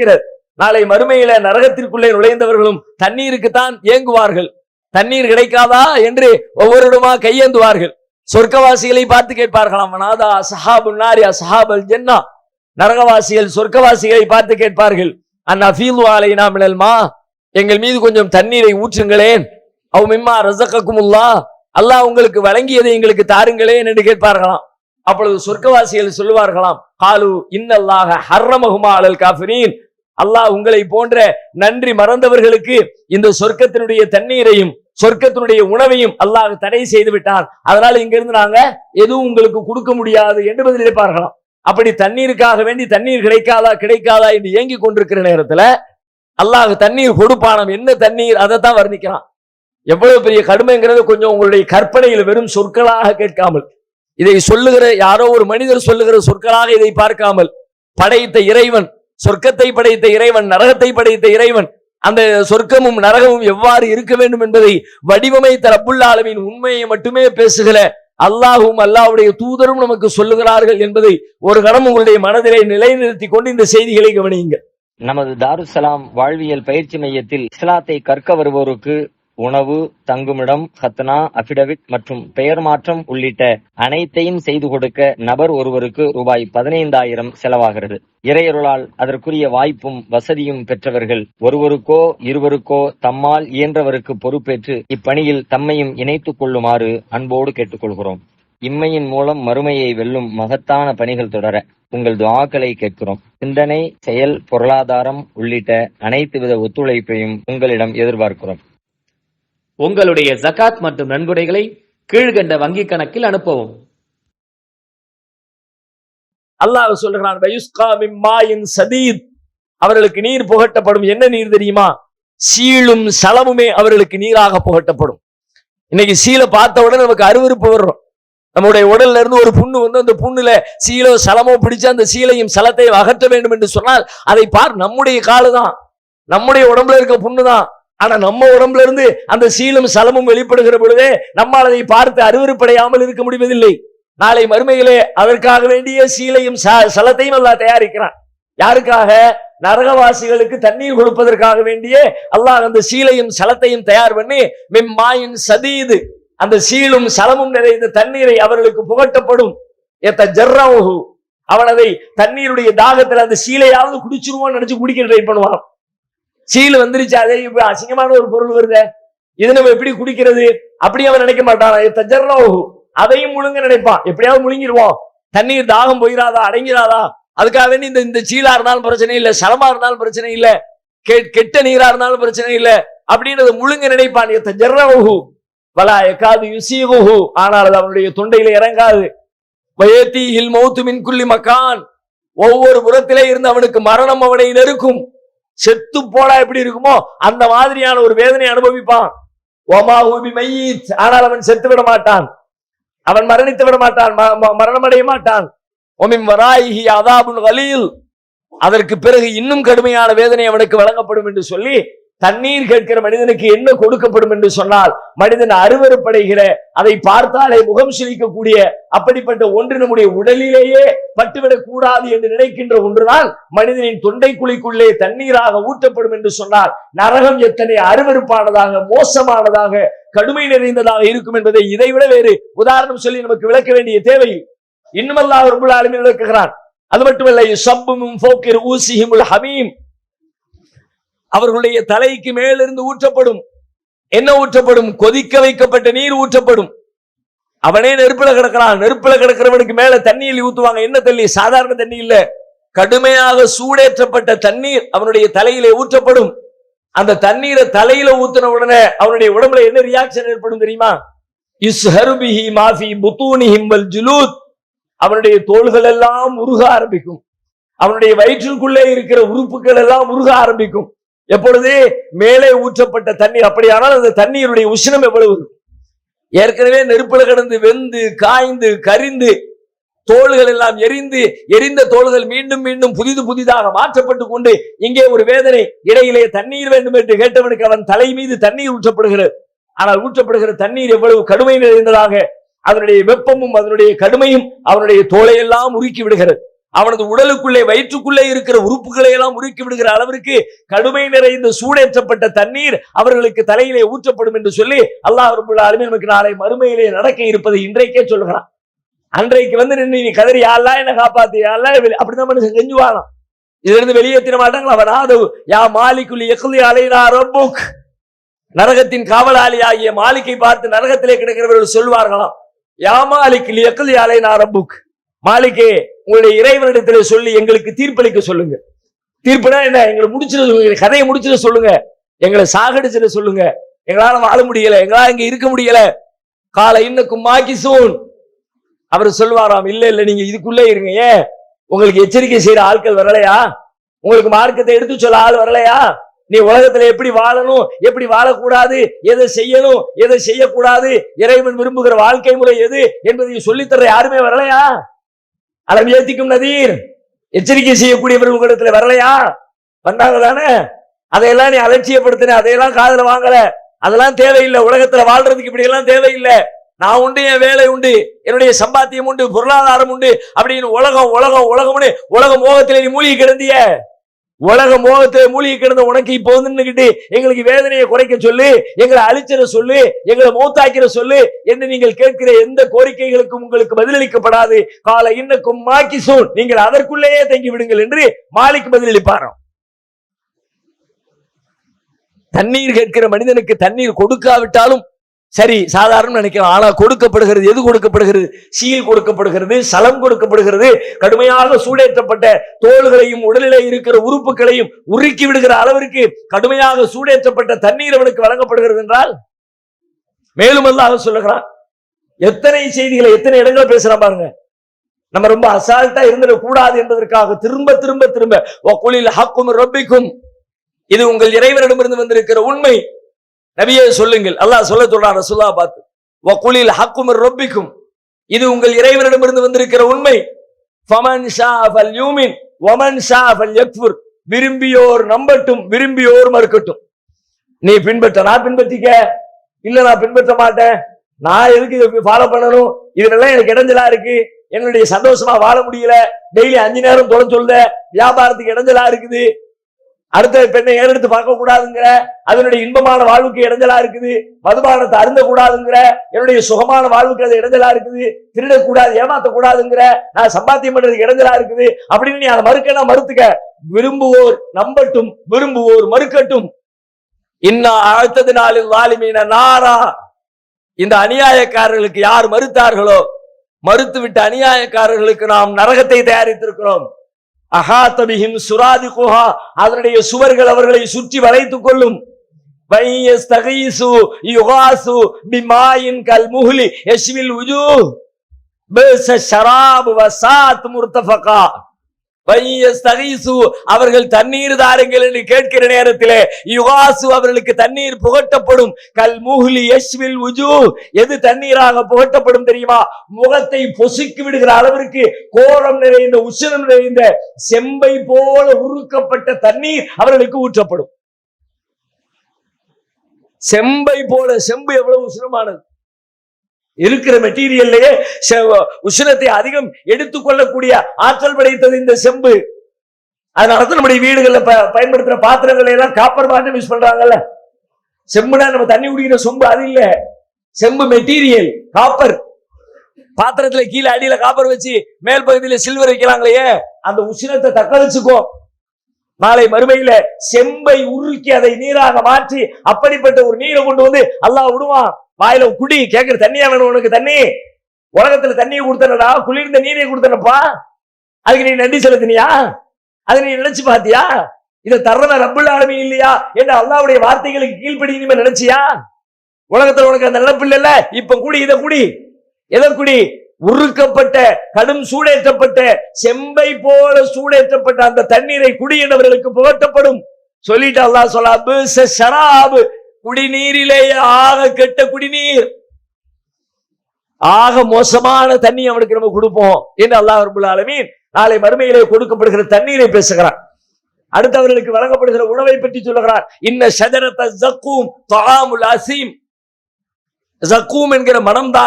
இருக்கிறது. நாளை மறுமையில நரகத்திற்குள்ளே நுழைந்தவர்களும் தண்ணீருக்குத்தான் ஏங்குவார்கள். தண்ணீர் கிடைக்காதா என்று ஒவ்வொருடமா கையேந்துவார்கள். சொர்க்கவாசிகளை பார்த்து கேட்பார்களாம். நாதா சஹாபு நாரி சஹாபல் ஜென்னா. நரகவாசிகள் சொர்க்கவாசிகளை பார்த்து கேட்பார்கள். அண்ணா ஃபீல் வாலைனா மினல்மா எங்கள் மீது கொஞ்சம் தண்ணீரை ஊற்றுங்களேன். அவ் மிம்மா ரசக்கக்குமுல்லா அல்லாஹ் உங்களுக்கு வழங்கியதை எங்களுக்கு தாருங்களேன் என்று கேட்பார்களாம். அப்பொழுது சொர்க்கவாசிகள் சொல்லுவார்களாம். காலு இன்னல்லாக ஹர்ரமகுமா அலல் காஃபிரீன். அல்லாஹ் உங்களை போன்ற நன்றி மறந்தவர்களுக்கு இந்த சொர்க்கத்தினுடைய தண்ணீரையும் சொர்க்கத்தினுடைய உணவையும் அல்லாஹ் தடை செய்து விட்டான் அதனால இங்கிருந்து நாங்க எதுவும் உங்களுக்கு கொடுக்க முடியாது என்று பதிலளிப்பார்களாம். அப்படி தண்ணீருக்காக வேண்டி தண்ணீர் கிடைக்காதா கிடைக்காதா என்று ஏங்கி கொண்டிருக்கிற நேரத்துல அல்லாஹ் தண்ணீர் கொடுப்பானம். என்ன தண்ணீர்? அதைத்தான் வர்ணிக்கிறான். எவ்வளவு பெரிய கடுமைங்கிறது கொஞ்சம் உங்களுடைய கற்பனையில் வெறும் சொற்களாக கேட்காமல். இதை சொல்லுகிற யாரோ ஒரு மனிதர் சொல்லுகிற சொற்களாக இதை பார்க்காமல் படைத்த இறைவன் சொர்க்கத்தை படைத்த இறைவன் நரகத்தை படைத்த இறைவன் அந்த சொர்க்கமும் நரகமும் எவ்வாறு இருக்க வேண்டும் என்பதை வடிவமைத்த ரப்புல் ஆலமின் உண்மையை மட்டுமே பேசுகிற அல்லாஹும் அல்லாஹ்வுடைய தூதரும் நமக்கு சொல்லுகிறார்கள் என்பதை ஒரு கணம் உங்களுடைய மனதிலே நிலைநிறுத்தி கொண்டு இந்த செய்திகளை கவனியுங்கள். நமது தாருசலாம் வாழ்வியல் பயிற்சி மையத்தில் இஸ்லாத்தை கற்க வருவோருக்கு உணவு தங்குமிடம் ஹத்னா அபிடவிட் மற்றும் பெயர் மாற்றம் உள்ளிட்ட அனைத்தையும் செய்து கொடுக்க நபர் ஒருவருக்கு ரூபாய் பதினைந்தாயிரம் செலவாகிறது. இறையருளால் அதற்குரிய வாய்ப்பும் வசதியும் பெற்றவர்கள் ஒருவருக்கோ இருவருக்கோ தம்மால் இயன்றவருக்கு பொறுப்பேற்று இப்பணியில் தம்மையும் இணைத்துக் கொள்ளுமாறு அன்போடு கேட்டுக்கொள்கிறோம். இம்மையின் மூலம் மறுமையை வெல்லும் மகத்தான பணிகள் தொடர உங்கள் துவாக்களை கேட்கிறோம். சிந்தனை செயல் பொருளாதாரம் உள்ளிட்ட அனைத்து வித ஒத்துழைப்பையும் உங்களிடம் எதிர்பார்க்கிறோம். உங்களுடைய ஜகாத் மற்றும் நன்கொடைகளை கீழ்கண்ட வங்கிக் கணக்கில் அனுப்பவும். அல்லாஹ் சொல்றான் சதீத். அவர்களுக்கு நீர் புகட்டப்படும். என்ன நீர் தெரியுமா? சீழும் சலமுமே அவர்களுக்கு நீராக புகட்டப்படும். இன்னைக்கு சீலை பார்த்த உடனே நமக்கு அருவருப்பு வர்றோம் நம்முடைய உடல்ல இருந்து ஒரு புண்ணு வந்து அந்த புண்ணுல சீலோ சலமோ பிடிச்சு அந்த சீலையும் சலத்தையும் அகற்ற வேண்டும் என்று சொன்னால் அதை பார் நம்முடைய காலு தான் நம்முடைய உடம்புல இருக்க புண்ணு தான் ஆனா நம்ம உடம்புல இருந்து அந்த சீலும் சலமும் வெளிப்படுகிற பொழுதே நம்மால் அதை பார்த்து அருவருப்படையாமல் இருக்க முடிவதில்லை. நாளை மறுமையிலே அதற்காக வேண்டிய சீலையும் ச- சலத்தையும் அல்லாஹ் தயாரிக்கிறான். யாருக்காக? நரகவாசிகளுக்கு தண்ணீர் கொடுப்பதற்காக வேண்டிய அல்லாஹ் அந்த சீலையும் சலத்தையும் தயார் பண்ணி மிம்மாயின் சதீது அந்த சீலும் சலமும் நிறைந்த தண்ணீரை அவர்களுக்கு புகட்டப்படும். எத்த ஜர்ரவு அவன் அதை தண்ணீருடைய தாகத்தில் அந்த சீலையாவது குடிச்சிருவோம்னு நினைச்சு குடிக்க ட்ரை பண்ணுவான் சீல் வந்துருச்சு அதே இப்ப அசிங்கமான ஒரு பொருள் வருதே. இது நம்ம எப்படி குடிக்கிறது? அப்படி அவன் நினைக்க மாட்டான். எத்த அதையும் முழுங்க நினைப்பான். எப்படியாவது முழுங்கிடுவோம். தண்ணீர் தாகம் போயிடாதா அடங்கிடாதா அதுக்காக வேண்டி இந்த இந்த சீலா இருந்தாலும் பிரச்சனை இல்ல சலமா இருந்தாலும் பிரச்சனை இல்ல கெட்ட நீரா இருந்தாலும் பிரச்சனை இல்ல அப்படின்றத முழுங்க நினைப்பான். எத்த ஜர்ரவுஹு வலா எக்காது யுசீகுஹு. ஆனால் அது அவனுடைய தொண்டையில இறங்காது. வயத்தீஹில் மௌத்து மின்குள்ளி மக்கான். ஒவ்வொரு புறத்திலே இருந்து அவனுக்கு மரணம் அவனை நெருக்கும். செத்து போனா எப்படி இருக்குமோ அந்த மாதிரியான ஒரு வேதனை அனுபவிப்பான். ஓமா ஊபி மையீத். ஆனால் அவன் செத்து விட மாட்டான். அவன் மரணித்து விட மாட்டான். ம- அடைய மரணமடைய மாட்டான். ஒமின் வராயிஹி அதாபுன் வலியில் அதற்கு பிறகு இன்னும் கடுமையான வேதனை அவனுக்கு வழங்கப்படும் என்று சொல்லி தண்ணீர் கேட்கிற மனிதனுக்கு என்ன கொடுக்கப்படும் என்று சொன்னால் மனிதன் அருவருப்படைகிற அதை பார்த்தாலே முகம் சிரிக்கக்கூடிய அப்படிப்பட்ட ஒன்று நம்முடைய உடலிலேயே பட்டுவிடக் கூடாது என்று நினைக்கின்ற ஒன்றுதான் மனிதனின் தொண்டை குழிக்குள்ளே தண்ணீராக ஊட்டப்படும் என்று சொன்னால் நரகம் எத்தனை அருவருப்பானதாக மோசமானதாக கடுமை நிறைந்ததாக இருக்கும் என்பதை இதைவிட வேறு உதாரணம் சொல்லி நமக்கு விளக்க வேண்டிய தேவை. இன்னும் அல்லாஹ் ரபுல் விளக்குகிறான். அது மட்டுமல்ல சப்பும் ஃபோக்கிர் ஊசிஹிமுல் ஹமீம். அவர்களுடைய தலைக்கு மேலிருந்து ஊற்றப்படும். என்ன ஊற்றப்படும்? கொதிக்க வைக்கப்பட்ட நீர் ஊற்றப்படும். அவனே நெருப்புல கிடக்கிறான். நெருப்புல கிடக்கிறவனுக்கு மேல தண்ணியில் ஊத்துவாங்க. என்ன தண்ணி? சாதாரண தண்ணி இல்ல. கடுமையாக சூடேற்றப்பட்ட தண்ணீர் அவனுடைய தலையிலே ஊற்றப்படும். அந்த தண்ணீரை தலையில ஊத்துன உடனே அவனுடைய உடம்புல என்ன ரியாக்ஷன் ஏற்படும் தெரியுமா? இஸ்ஹருபிஹி மாஃபி புத்தூனிஹிம் வல் ஜுலூத். அவனுடைய தோள்கள் எல்லாம் உருக ஆரம்பிக்கும். அவனுடைய வயிற்றுக்குள்ளே இருக்கிற உறுப்புகள் எல்லாம் உருக ஆரம்பிக்கும். எப்பொழுது மேலே ஊற்றப்பட்ட தண்ணீர் அப்படியானால் அந்த தண்ணீருடைய உஷ்ணம் எவ்வளவு? ஏற்கனவே நெருப்புல கடந்து வெந்து காய்ந்து கரிந்து தோள்கள் எல்லாம் எரிந்து எரிந்த தோள்கள் மீண்டும் மீண்டும் புதிது புதிதாக மாற்றப்பட்டு கொண்டு இங்கே ஒரு வேதனை இடையிலே தண்ணீர் வேண்டும் என்று கேட்டவனுக்கு அவன் தலை மீது தண்ணீர் ஊற்றப்படுகிறது. ஆனால் ஊற்றப்படுகிற தண்ணீர் எவ்வளவு கடுமை நிறைந்ததாக அதனுடைய வெப்பமும் அதனுடைய கடுமையும் அவனுடைய தோலையெல்லாம் உருக்கி விடுகிறது. அவனது உடலுக்குள்ளே வயிற்றுக்குள்ளே இருக்கிற உறுப்புகளை எல்லாம் உருக்கி விடுகிற அளவிற்கு கடுமை நிறைந்த சூடேற்றப்பட்ட தண்ணீர் அவர்களுக்கு தலையிலே ஊற்றப்படும் என்று சொல்லி அல்லாஹ் ரபுல்லா அலுமே நமக்கு நாளை மறுமையிலே நடக்க இருப்பதை இன்றைக்கே சொல்லுகிறான். அன்றைக்கு வந்து நின்று நீ கதறி யாரெல்லாம் என்ன காப்பாத்து அப்படிதான் மனுஷன் செஞ்சுவானாம் இதுல இருந்து வெளியேற்றிட மாட்டாங்களா அவனாது யா மாலிக்குள்ளி எக்குலி அலைனா ரொம்புக் நரகத்தின் காவலாளி ஆகிய மாலிக்கை பார்த்து நரகத்திலே கிடக்கிறவர்கள் சொல்வார்களாம் யா மாலிக்குள்ளி எக்குலி அலைனா ரொம்புக் மாளிகே உங்களுடைய இறைவனிடத்துல சொல்லி எங்களுக்கு தீர்ப்பளிக்க சொல்லுங்க. தீர்ப்புனா என்ன? எங்களை முடிச்சிட சொல்லுங்க. கதையை முடிச்சிட சொல்லுங்க. எங்களை சாகடிச்சிட சொல்லுங்க. எங்களால வாழ முடியல. எங்களால இங்க இருக்க முடியல. காலை இன்னக்கும் மாக்கி சூன் அவர் சொல்வாராம் இல்ல இல்ல நீங்க இதுக்குள்ளே இருங்க. ஏன்? உங்களுக்கு எச்சரிக்கை செய்யற ஆட்கள் வரலையா? உங்களுக்கு மார்க்கத்தை எடுத்து சொல்ல ஆள் வரலையா? நீ உலகத்துல எப்படி வாழணும்? எப்படி வாழக்கூடாது? எதை செய்யணும்? எதை செய்யக்கூடாது? இறைவன் விரும்புகிற வாழ்க்கை முறை எது? என்பதை சொல்லித்தர யாருமே வரலையா? அளவு ஏத்திக்கும் நதீர். எச்சரிக்கை செய்யக்கூடியவர்கள் உங்களிடத்துல வரலையா? வந்தாங்க தானே? அதையெல்லாம் நீ அலட்சியப்படுத்தின அதையெல்லாம் காதல வாங்கல. அதெல்லாம் தேவையில்லை. உலகத்துல வாழ்றதுக்கு இப்படி எல்லாம் தேவையில்லை. நான் உண்டு என் வேலை உண்டு என்னுடைய சம்பாத்தியம் உண்டு பொருளாதாரம் உண்டு அப்படின்னு உலகம் உலகம் உலகம்னு உலக மோகத்தில் நீ மூழ்கி கிடந்திய. உலக மோகத்தை மூழ்கி கிடந்த உனக்கு இப்போ வந்து எங்களுக்கு வேதனையை குறைக்க சொல்லு எங்களை அழிச்சிட சொல்லு எங்களை மூத்தாக்கிற சொல்லு என்று நீங்கள் கேட்கிற எந்த கோரிக்கைகளுக்கும் உங்களுக்கு பதிலளிக்கப்படாது. காலை இன்னக்கும் மாக்கி சூன் நீங்கள் அதற்குள்ளேயே தங்கி விடுங்கள் என்று மாலிக்கு பதிலளிப்பாரோ தண்ணீர் கேட்கிற மனிதனுக்கு தண்ணீர் கொடுக்காவிட்டாலும் சரி சாதாரண நினைக்கிறோம் ஆனால் கொடுக்கப்படுகிறது எது கொடுக்கப்படுகிறது? சீல் கொடுக்கப்படுகிறது சலம் கொடுக்கப்படுகிறது. கடுமையாக சூடேற்றப்பட்ட தோள்களையும் உடலிலே இருக்கிற உறுப்புகளையும் உருக்கி விடுகிற அளவிற்கு கடுமையாக சூடேற்றப்பட்ட தண்ணீர் அவனுக்கு வழங்கப்படுகிறது என்றால் மேலும் அல்லாஹ் சொல்லுகிறான் எத்தனை செய்திகளை எத்தனை இடங்களை பேசுறான் பாருங்க. நம்ம ரொம்ப அசால்ட்டா இருந்துடக் கூடாது என்பதற்காக திரும்ப திரும்ப திரும்ப வக்குலில் ஹக்கும் ரொப்பிக்கும். இது உங்கள் இறைவனிடமிருந்து வந்திருக்கிற உண்மை. நபியே சொல்லுங்கள். அல்லாஹ் சொல்ல சொல்றான் ரசுல்லா பார்த்து வக்குலில் ஹக்குமர் ரொப்பிக்கும். இது உங்கள் இறைவனிடமிருந்து வந்திருக்கிற உண்மை. ஃபமன் ஷா ஃபல் யூமின் வமன் ஷா ஃபல் யக்ஃபுர் விரும்பியோர் நம்பட்டும் விரும்பியோர் மறுக்கட்டும். நீ பின்பற்ற நான் பின்பற்றிக்க? இல்ல நான் பின்பற்ற மாட்டேன். நான் எதுக்கு இதை ஃபாலோ பண்ணணும்? இதுலெல்லாம் எனக்கு இடைஞ்சலா இருக்கு. என்னுடைய சந்தோஷமா வாழ முடியல. டெய்லி அஞ்சு நேரம் தொலை சொல்ல வியாபாரத்துக்கு இடைஞ்சலா இருக்குது. அடுத்த பெண்ணை ஏறெடுத்து பார்க்க கூடாதுங்கிற? அதனுடைய இன்பமான வாழ்வுக்கு இடைஞ்சலா இருக்குது. மதுபானத்தை அருந்த கூடாதுங்கிற. என்னுடைய சுகமான வாழ்வுக்கு அது இடைஞ்சலா இருக்குது. திருடக்கூடாது ஏமாத்த கூடாதுங்கிற நான் சம்பாத்தியம் பண்றதுக்கு இடைஞ்சலா இருக்குது. அப்படின்னு நீ அதை மறுக்கனா மறுத்துக்க? விரும்புவோர் நம்பட்டும் விரும்புவோர் மறுக்கட்டும். இன்ன அழுத்தது நாளில் வாலிமீன நாரா. இந்த அநியாயக்காரர்களுக்கு யார் மறுத்தார்களோ? மறுத்துவிட்ட அநியாயக்காரர்களுக்கு நாம் நரகத்தை தயாரித்திருக்கிறோம். அகாத்தபிஹிம் சுராதி குஹா அதனுடைய சுவர்கள் அவர்களை சுற்றி வளைத்துக் கொள்ளும். வையஸ்தகீசு அவர்கள் தண்ணீர் தாருங்கள் என்று கேட்கிற நேரத்திலே யுகாசு அவர்களுக்கு தண்ணீர் புகட்டப்படும். கல் முகுலி யஷ்வில் உஜு எது தண்ணீராக புகட்டப்படும் தெரியுமா? முகத்தை பொசுக்கி விடுகிற அளவிற்கு கோரம் நிறைந்த உஷ்ணம் நிறைந்த செம்பை போல உருக்கப்பட்ட தண்ணீர் அவர்களுக்கு ஊற்றப்படும். செம்பை போல செம்பு எவ்வளவு உஷ்ணமானது இருக்கிற மெட்டீரியல்லையே செ- உஷ்ணத்தை அதிகம் எடுத்துக்கொள்ளக்கூடிய ஆற்றல் படைத்தது இந்த செம்பு. அதனாலதான் நம்முடைய வீடுகள்ல ப- பயன்படுத்துற பாத்திரங்களை எல்லாம் காப்பர் பாத்திரம் யூஸ் பண்றாங்கல்ல. செம்புனா நம்ம தண்ணி குடிக்கிற சொம்பு அது இல்ல. செம்பு மெட்டீரியல் காப்பர் பாத்திரத்துல கீழே அடியில காப்பர் வச்சு மேல் பகுதியில சில்வர் வைக்கிறாங்களே அந்த உஷ்ணத்தை தக்க வச்சுக்கோ நாளை மறுமையில செம்பை உருக்கி அதை நீராக மாற்றி அப்படிப்பட்ட ஒரு நீரை கொண்டு வந்து அல்லாஹ் விடுவான் வாயில குடி கேட்கற தண்ணியா வேணும் உனக்கு தண்ணி. உலகத்துல தண்ணியை கொடுத்தனடா குளிர்ந்த நீரை கொடுத்தனப்பா. அதுக்கு நீ நன்றி செலுத்தினியா? அதை நீ நினைச்சு பாத்தியா? இதை தர்றவன் ரப்பல் ஆளுமை இல்லையா? என்று அல்லாவுடைய வார்த்தைகளுக்கு கீழ்ப்படி இனிமே நினைச்சியா? உலகத்துல உனக்கு அந்த நினைப்பு இல்லைல்ல? இப்ப குடி இதை குடி. எதை குடி? உருக்கப்பட்ட கடும் சூடேற்றப்பட்ட செம்பை போல சூடேற்றப்பட்ட அந்த தண்ணீரை குடி என்றவர்களுக்கு புகட்டப்படும். சொல்லிட்டு அல்லாஹ் சொல்லாபு குடிநீரிலேயே ஆக கெட்ட குடிநீர். ஆக மோசமான தண்ணி அவனுக்கு நம்ம கொடுப்போம் என்று அல்லாஹ் ரபுல் ஆலமீன் நாளை மறுமையிலே கொடுக்கப்படுகிற தண்ணீரை பேசுகிறான். அடுத்தவர்களுக்கு வழங்கப்படுகிற உணவை பற்றி சொல்லுகிறார் இன்ன சதரத்தை ஜக்கூம் தொகாமுல் அசீம். ஜக்கூம் என்கிற மனம்